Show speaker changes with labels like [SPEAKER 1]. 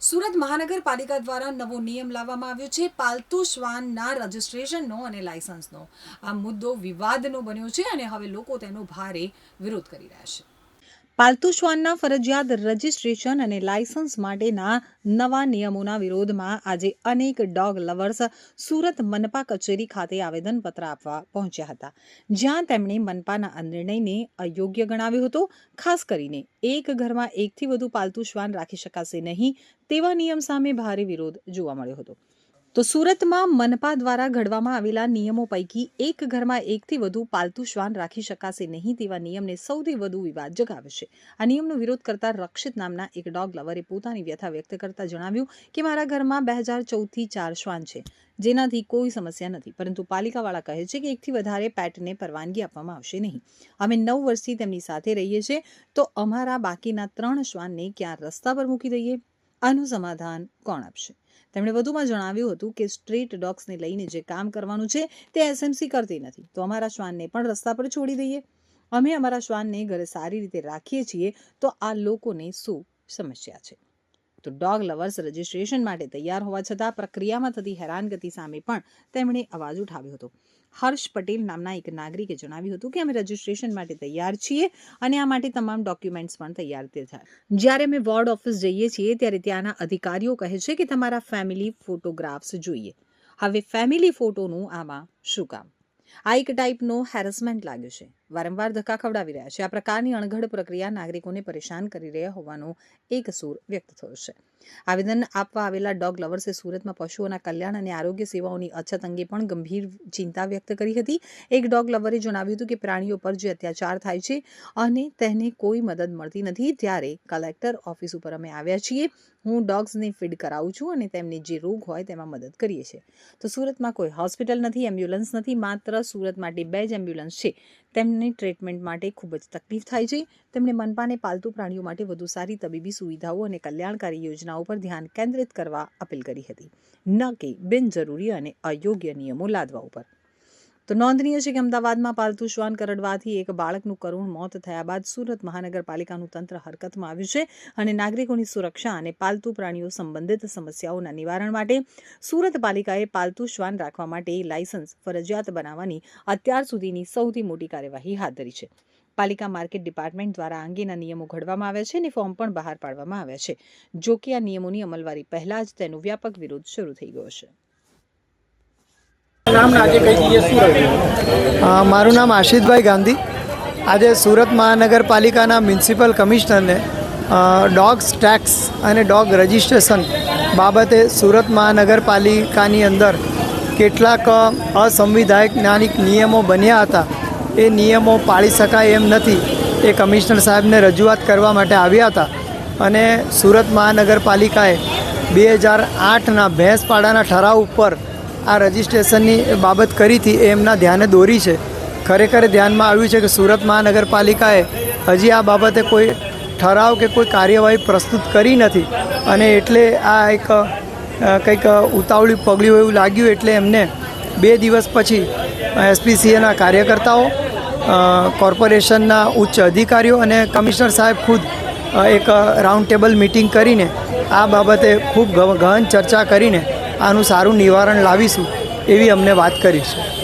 [SPEAKER 1] સુરત મહાનગરપાલિકા દ્વારા નવો નિયમ લાવવામાં આવ્યો છે. પાલતુ શ્વાનના રજિસ્ટ્રેશનનો અને લાયસન્સનો આ મુદ્દો વિવાદનો બન્યો છે અને હવે લોકો તેનો ભારે વિરોધ કરી રહ્યા છે. પાલતુ શ્વાનના ફરજિયાત રજિસ્ટ્રેશન અને લાયસન્સ માટેના નવા નિયમોના વિરોધમાં આજે અનેક ડોગ લવર્સ સુરત મનપા કચેરી ખાતે આવેદનપત્ર આપવા પહોંચ્યા હતા. જ્યાં તેમણે મનપાના આ નિર્ણયને અયોગ્ય ગણાવ્યો હતો. ખાસ કરીને એક ઘરમાં એકથી વધુ પાલતુ શ્વાન રાખી શકાશે નહીં તેવા નિયમ સામે ભારે વિરોધ જોવા મળ્યો હતો. તો સુરતમાં મનપા દ્વારા ઘડવામાં આવેલા નિયમો પૈકી એક ઘરમાં એકથી વધુ પાલતુ શ્વાન રાખી શકાશે નહીં તેવા નિયમને સૌથી વધુ વિવાદ જગાવે છે આ નિયમનો વિરોધ કરતા રક્ષિત નામના એક ડોગ લવરે પોતાની વ્યથા વ્યક્ત કરતા જણાવ્યું કે મારા ઘરમાં બે હજાર ચૌદથી ચાર શ્વાન છે, જેનાથી કોઈ સમસ્યા નથી, પરંતુ પાલિકાવાળા કહે છે કે એકથી વધારે પેટને પરવાનગી આપવામાં આવશે નહીં. અમે નવ વર્ષથી તેમની સાથે રહીએ છીએ, તો અમારા બાકીના ત્રણ શ્વાનને ક્યાં રસ્તા પર મૂકી દઈએ? આનું સમાધાન કોણ આપશે? તેમણે વધુમાં જણાવ્યું હતું કે સ્ટ્રીટ ડોગ્સને લઈને જે કામ કરવાનું છે તે એસએમસી કરતી નથી. તો અમારા શ્વાનને પણ રસ્તા પર છોડી દઈએ. અમે અમારા શ્વાનને ઘરે સારી રીતે રાખીએ છીએ તો આ લોકોને શું સમસ્યા છે? તો ડોગ લવર્સ રજિસ્ટ્રેશન માટે તૈયાર હોવા છતાં પ્રક્રિયામાં થતી હેરાનગતિ સામે પણ તેમણે અવાજ ઉઠાવ્યો હતો. હર્ષ પટેલ નામના એક નાગરિકે જણાવ્યું હતું કે અમે રજિસ્ટ્રેશન માટે તૈયાર છીએ અને આ માટે તમામ ડોક્યુમેન્ટ્સ પણ તૈયાર થાય જ્યારે અમે વોર્ડ ઓફિસ જઈએ છીએ ત્યારે ત્યાંના અધિકારીઓ કહે છે કે તમારા ફેમિલી ફોટોગ્રાફ્સ જોઈએ. હવે ફેમિલી ફોટોનું આમાં શું કામ? આ એક ટાઈપનો હેરેસમેન્ટ લાગ્યો છે. વારંવાર ધક્કા ખવડાવી રહ્યા છે. આ પ્રકારની અણઘડ પ્રક્રિયા નાગરિકોને પરેશાન કરી રહ્યા હોવાનો એક સૂર વ્યક્ત થયો છે. આવેદન આપવા આવેલા ડોગ લવર્સે સુરતમાં પશુઓના કલ્યાણ અને આરોગ્ય સેવાઓની અછત અંગે પણ ગંભીર ચિંતા વ્યક્ત કરી હતી. એક ડોગ લવરે જણાવ્યું હતું કે પ્રાણીઓ પર જે અત્યાચાર થાય છે અને તેને કોઈ મદદ મળતી નથી, ત્યારે કલેક્ટર ઓફિસ ઉપર અમે આવ્યા છીએ. હું ડોગ્સને ફીડ કરાવું છું અને તેમને જે રોગ હોય તેમાં મદદ કરીએ છીએ. તો સુરતમાં કોઈ હોસ્પિટલ નથી, એમ્બ્યુલન્સ નથી, માત્ર સુરત માટે બે જ એમ્બ્યુલન્સ છે. તેમને ટ્રીટમેન્ટ માટે ખૂબ જ તકલીફ થાય છે. તેમણે મનપાને પાલતુ પ્રાણીઓ માટે વધુ સારી તબીબી સુવિધાઓ અને કલ્યાણકારી યોજનાઓ પર ધ્યાન કેન્દ્રિત કરવા અપીલ કરી હતી. ન કે બિનજરૂરી અને અયોગ્ય નિયમો લાદવા ઉપર. તો નોંધનીય છે કે અમદાવાદમાં પાલતુ શ્વાન કરડવાથી એક બાળકનું કરુણ મોત થયા બાદ સુરત મહાનગરપાલિકાનું તંત્ર હરકતમાં આવ્યું છે અને નાગરિકોની સુરક્ષા અને પાલતુ પ્રાણીઓ સંબંધિત સમસ્યાઓના નિવારણ માટે સુરત પાલિકાએ પાલતુ શ્વાન રાખવા માટે લાયસન્સ ફરજિયાત બનાવવાની અત્યાર સુધીની સૌથી મોટી કાર્યવાહી હાથ ધરી છે. પાલિકા માર્કેટ ડિપાર્ટમેન્ટ દ્વારા અંગેના નિયમો ઘડવામાં આવ્યા છે અને ફોર્મ પણ બહાર પાડવામાં આવ્યા છે. જો કે આ નિયમોની અમલવારી પહેલા જ તેનો વ્યાપક વિરોધ શરૂ થઈ ગયો છે
[SPEAKER 2] નામ ને આજે કઈ જગ્યાએ શું રહ્યું
[SPEAKER 3] અ, મારું નામ આશિષભાઈ ગાંધી. આજે સુરત મહાનગરપાલિકાના મ્યુનિસિપલ કમિશનરને ડોગ્સ ટેક્સ અને ડોગ રજિસ્ટ્રેશન બાબતે સુરત મહાનગરપાલિકાની અંદર કેટલાક અસંવિધાનિક નિયમો બન્યા હતા. એ નિયમો પાળી શકાય એમ નથી. એ કમિશનર સાહેબને રજૂઆત કરવા માટે આવ્યા હતા. અને સુરત મહાનગરપાલિકાએ બે હજાર આઠના ભેંસપાડાના ઠરાવ ઉપર આ રજિસ્ટ્રેશનની બાબત કરી હતી એ એમના ધ્યાને દોરી છે. ખરેખર ધ્યાનમાં આવ્યું છે કે સુરત મહાનગરપાલિકાએ હજી આ બાબતે કોઈ ઠરાવ કે કોઈ કાર્યવાહી પ્રસ્તુત કરી નથી અને એટલે આ એક કંઈક ઉતાવળી પગલું એવું લાગ્યું એટલે એમને બે દિવસ પછી એસપીસીએના કાર્યકર્તાઓ કોર્પોરેશનના ઉચ્ચ અધિકારીઓ અને કમિશનર સાહેબ ખુદ એક રાઉન્ડ ટેબલ મિટિંગ કરીને આ બાબતે ખૂબ ગહન ચર્ચા કરીને આનું સારું નિવારણ લાવીશું એવી અમને વાત કરી છે